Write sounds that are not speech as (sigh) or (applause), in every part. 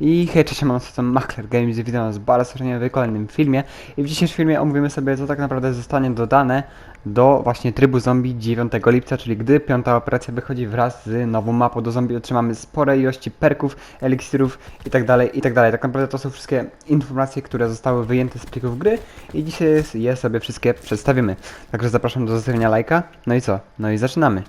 I hej, cześć, mam to Makler Games i witam was bardzo serdecznie w kolejnym filmie. I w dzisiejszym filmie omówimy sobie, co tak naprawdę zostanie dodane do właśnie trybu zombie 9 lipca, czyli gdy piąta operacja wychodzi wraz z nową mapą do zombie, otrzymamy spore ilości perków, eliksirów itd., itd. Tak naprawdę to są wszystkie informacje, które zostały wyjęte z plików gry i dzisiaj je sobie wszystkie przedstawimy. Także zapraszam do zostawienia lajka. No i co? No i zaczynamy.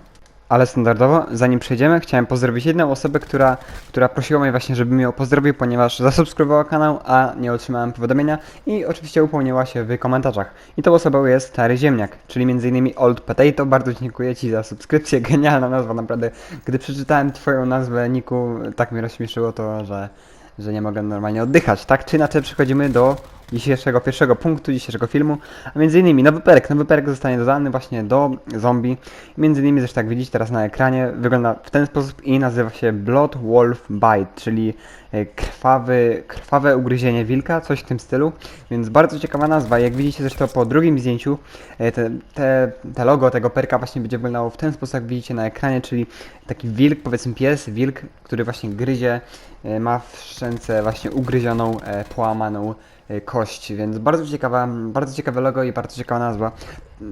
Ale standardowo, zanim przejdziemy, chciałem pozdrowić jedną osobę, która, która prosiła mnie właśnie, żebym ją pozdrowił, ponieważ zasubskrybowała kanał, a nie otrzymałem powiadomienia i oczywiście upomniała się w komentarzach. I tą osobą jest Stary Ziemniak, czyli m.in. Old Potato. Bardzo dziękuję Ci za subskrypcję, (laughs) genialna nazwa, naprawdę. Gdy przeczytałem Twoją nazwę, Niku, tak mnie rozśmieszyło to, że, że nie mogę normalnie oddychać. Tak czy inaczej przechodzimy do dzisiejszego pierwszego punktu dzisiejszego filmu, a między innymi nowy perk. Nowy perk zostanie dodany właśnie do zombie. Między innymi zresztą jak widzicie teraz na ekranie wygląda w ten sposób i nazywa się Blood Wolf Bite, czyli e, krwawy, krwawe ugryzienie wilka, coś w tym stylu. Więc bardzo ciekawa nazwa. Jak widzicie zresztą po drugim zdjęciu e, te, te, te logo tego perka właśnie będzie wyglądało w ten sposób jak widzicie na ekranie, czyli taki wilk, powiedzmy pies, wilk, który właśnie gryzie, e, ma w szczęce właśnie ugryzioną, połamaną kość, więc bardzo ciekawa, bardzo ciekawe logo i bardzo ciekawa nazwa.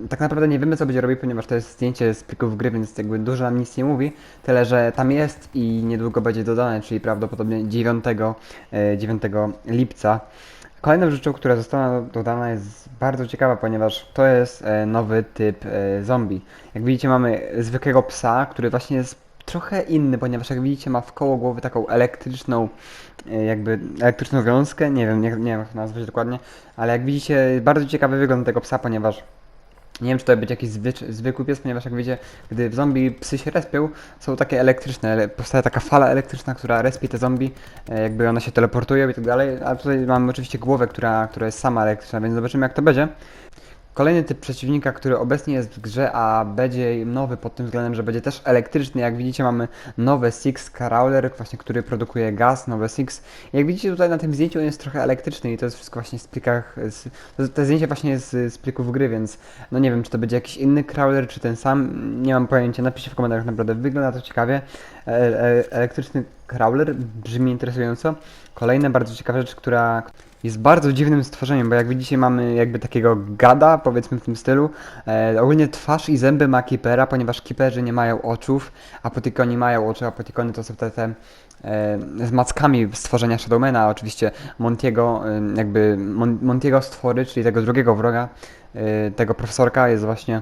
Tak naprawdę nie wiemy co będzie robił, ponieważ to jest zdjęcie z plików gry, więc jakby dużo nam nic nie mówi, tyle że tam jest i niedługo będzie dodane, czyli prawdopodobnie 9, e, 9 lipca. Kolejną rzeczą, która została dodana jest bardzo ciekawa, ponieważ to jest e, nowy typ e, zombie. Jak widzicie mamy zwykłego psa, który właśnie jest trochę inny, ponieważ jak widzicie ma w koło głowy taką elektryczną, e, jakby elektryczną wiązkę, nie wiem, nie, nie wiem jak nazwać dokładnie, ale jak widzicie bardzo ciekawy wygląd tego psa, ponieważ nie wiem, czy to będzie jakiś zwykły pies, ponieważ jak wiecie, gdy w zombie psy się respią, są takie elektryczne, ele- powstaje taka fala elektryczna, która respi te zombie, e, jakby one się teleportują i tak dalej, a tutaj mamy oczywiście głowę, która, która jest sama elektryczna, więc zobaczymy jak to będzie. Kolejny typ przeciwnika, który obecnie jest w grze, a będzie nowy pod tym względem, że będzie też elektryczny. Jak widzicie mamy nowe Six Crawler, właśnie który produkuje gaz, nowe Six. Jak widzicie tutaj na tym zdjęciu on jest trochę elektryczny i to jest wszystko właśnie z plikach, z, to, to zdjęcie właśnie jest z, z plików gry, więc no nie wiem czy to będzie jakiś inny crawler, czy ten sam, nie mam pojęcia, napiszcie w komentarzach naprawdę, wygląda to ciekawie. E, e, elektryczny crawler brzmi interesująco. Kolejna bardzo ciekawa rzecz, która jest bardzo dziwnym stworzeniem, bo jak widzicie mamy jakby takiego gada, powiedzmy w tym stylu. E, ogólnie twarz i zęby ma Keepera, ponieważ Keeperzy nie mają oczów, a Potikoni mają oczy, a Potikony to są te, te e, z mackami stworzenia Shadowmana, oczywiście Montiego, e, jakby Mon Montiego stwory, czyli tego drugiego wroga, e, tego profesorka jest właśnie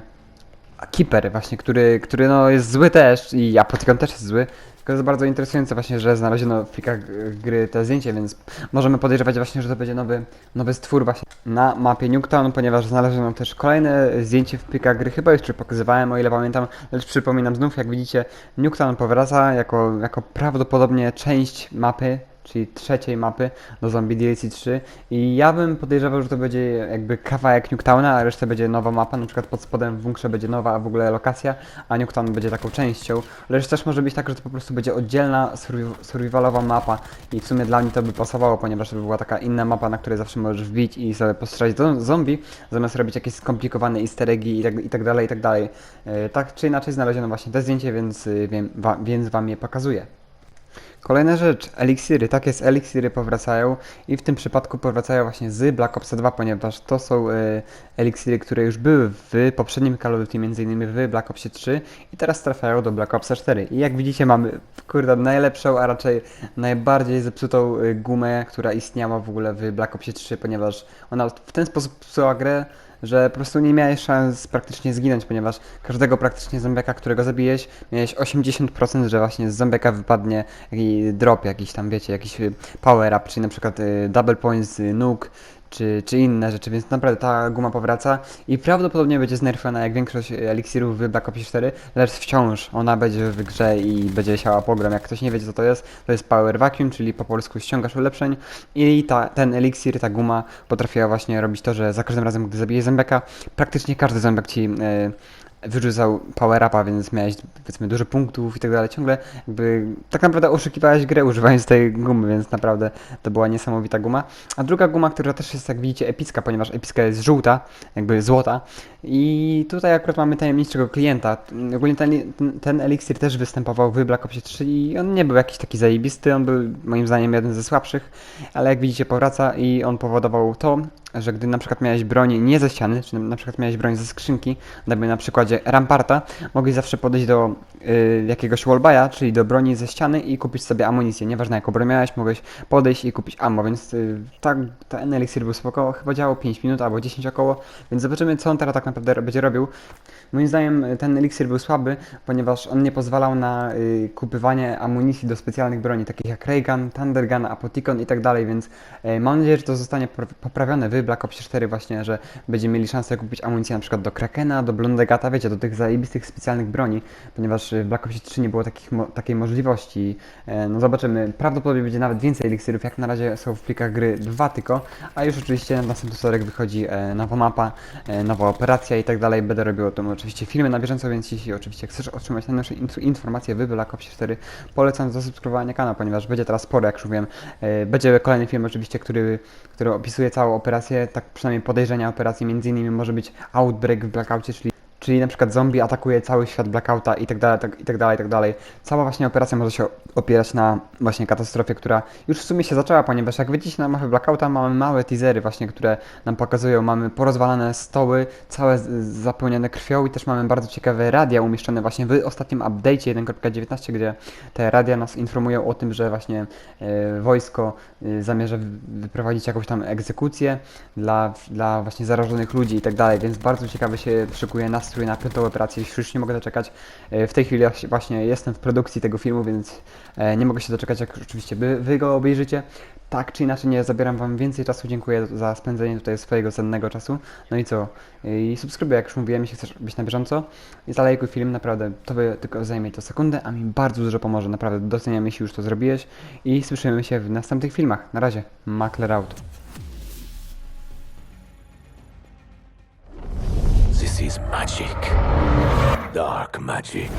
Keeper właśnie, który, który no jest zły też i Apotikon też jest zły. Tylko jest bardzo interesujące właśnie, że znaleziono w plikach gry te zdjęcie, więc możemy podejrzewać właśnie, że to będzie nowy, nowy stwór właśnie na mapie Nuketown, ponieważ znaleziono też kolejne zdjęcie w plikach gry, chyba jeszcze pokazywałem, o ile pamiętam, lecz przypominam znów, jak widzicie, Nuketown powraca jako, jako prawdopodobnie część mapy, czyli trzeciej mapy do Zombie DLC 3 i ja bym podejrzewał, że to będzie jakby kawałek Nuketowna, a reszta będzie nowa mapa, na przykład pod spodem w bunkrze będzie nowa w ogóle lokacja, a Nuketown będzie taką częścią, lecz też może być tak, że to po prostu będzie oddzielna survi- survivalowa mapa i w sumie dla mnie to by pasowało, ponieważ to by była taka inna mapa, na której zawsze możesz wbić i sobie postrzelać do zombie, zamiast robić jakieś skomplikowane easter eggi i tak, i tak dalej, i tak dalej. E, tak czy inaczej znaleziono właśnie te zdjęcie, więc, y, wiem, wa, więc wam je pokazuję. Kolejna rzecz, eliksiry. Tak jest, eliksiry powracają i w tym przypadku powracają właśnie z Black Ops 2, ponieważ to są e, eliksiry, które już były w poprzednim Call of Duty, m.in. w Black Opsie 3 i teraz trafiają do Black Opsa 4. I jak widzicie mamy, kurde, najlepszą, a raczej najbardziej zepsutą e, gumę, która istniała w ogóle w Black Opsie 3, ponieważ ona w ten sposób psuła grę, że po prostu nie miałeś szans praktycznie zginąć, ponieważ każdego praktycznie zombiaka, którego zabijesz, miałeś 80%, że właśnie z zombiaka wypadnie jakiś drop jakiś tam, wiecie, jakiś power up, czyli na przykład y, double points, y, nuke, czy, czy inne rzeczy, więc naprawdę ta guma powraca i prawdopodobnie będzie znerfana jak większość eliksirów w Black Ops 4, lecz wciąż ona będzie w grze i będzie siała pogrom. Jak ktoś nie wie co to jest, to jest Power Vacuum, czyli po polsku ściągasz ulepszeń i ta, ten eliksir, ta guma potrafiła właśnie robić to, że za każdym razem, gdy zabijesz zębiaka, praktycznie każdy zębiak ci e, wyrzucał power upa, więc miałeś powiedzmy dużo punktów i tak dalej. Ciągle jakby tak naprawdę oszukiwałeś grę używając tej gumy, więc naprawdę to była niesamowita guma. A druga guma, która też jest jak widzicie epicka, ponieważ epicka jest żółta, jakby złota. I tutaj akurat mamy tajemniczego klienta. Ogólnie ten, ten, ten eliksir też występował w Black Opsie 3 i on nie był jakiś taki zajebisty, on był moim zdaniem jeden ze słabszych, ale jak widzicie powraca i on powodował to, że gdy na przykład miałeś broń nie ze ściany, czy na przykład miałeś broń ze skrzynki, dajmy na przykładzie Ramparta, mogłeś zawsze podejść do y, jakiegoś wallbaya, czyli do broni ze ściany i kupić sobie amunicję. Nieważne jaką broń miałeś, mogłeś podejść i kupić ammo, więc y, tak, ten eliksir był spoko, chyba działał 5 minut albo 10 około, więc zobaczymy co on teraz tak naprawdę będzie robił. Moim zdaniem y, ten eliksir był słaby, ponieważ on nie pozwalał na y, kupywanie amunicji do specjalnych broni, takich jak Raygun, Thunder Gun, Apoticon i tak dalej, więc y, mam nadzieję, że to zostanie pr- poprawione Black Ops 4 właśnie, że będziemy mieli szansę kupić amunicję na przykład do Krakena, do Blondegata, wiecie, do tych zajebistych specjalnych broni, ponieważ y, w Black Ops 3 nie było takich mo- takiej możliwości. E, No zobaczymy, prawdopodobnie będzie nawet więcej eliksirów, jak na razie są w plikach gry dwa tylko, a już oczywiście na następny wtorek wychodzi e, nowa mapa, e, nowa operacja i tak dalej. Będę robił o tym oczywiście filmy na bieżąco, więc jeśli oczywiście chcesz otrzymać najnowsze inf- informacje w Black Ops 4, polecam zasubskrybowanie kanału, ponieważ będzie teraz sporo, jak już mówiłem. E, Będzie kolejny film oczywiście, który, który opisuje całą operację, tak przynajmniej podejrzenia operacji, między innymi może być Outbreak w Blackoutie, czyli Czyli na przykład zombie atakuje cały świat Blackouta i tak dalej, tak, i tak dalej, i tak dalej. Cała właśnie operacja może się opierać na właśnie katastrofie, która już w sumie się zaczęła, ponieważ jak widzicie na mapie Blackouta mamy małe teasery właśnie, które nam pokazują, mamy porozwalane stoły, całe zapełnione krwią i też mamy bardzo ciekawe radia umieszczone właśnie w ostatnim update'cie 1.19, gdzie te radia nas informują o tym, że właśnie e, wojsko e, zamierza wy- wyprowadzić jakąś tam egzekucję dla, dla właśnie zarażonych ludzi i tak dalej, więc bardzo ciekawy się szykuje nastrój na piątą operację, już nie mogę doczekać. E, W tej chwili właśnie jestem w produkcji tego filmu, więc e, nie mogę się doczekać, jak oczywiście wy, wy go obejrzycie. Tak czy inaczej nie zabieram wam więcej czasu, dziękuję za spędzenie tutaj swojego cennego czasu. No i co? I subskrybuj, jak już mówiłem, jeśli chcesz być na bieżąco. I zalajkuj film, naprawdę, tobie tylko zajmie to sekundę, a mi bardzo dużo pomoże, naprawdę doceniam, jeśli już to zrobiłeś. I słyszymy się w następnych filmach. Na razie, Makler out. is magic. Dark magic.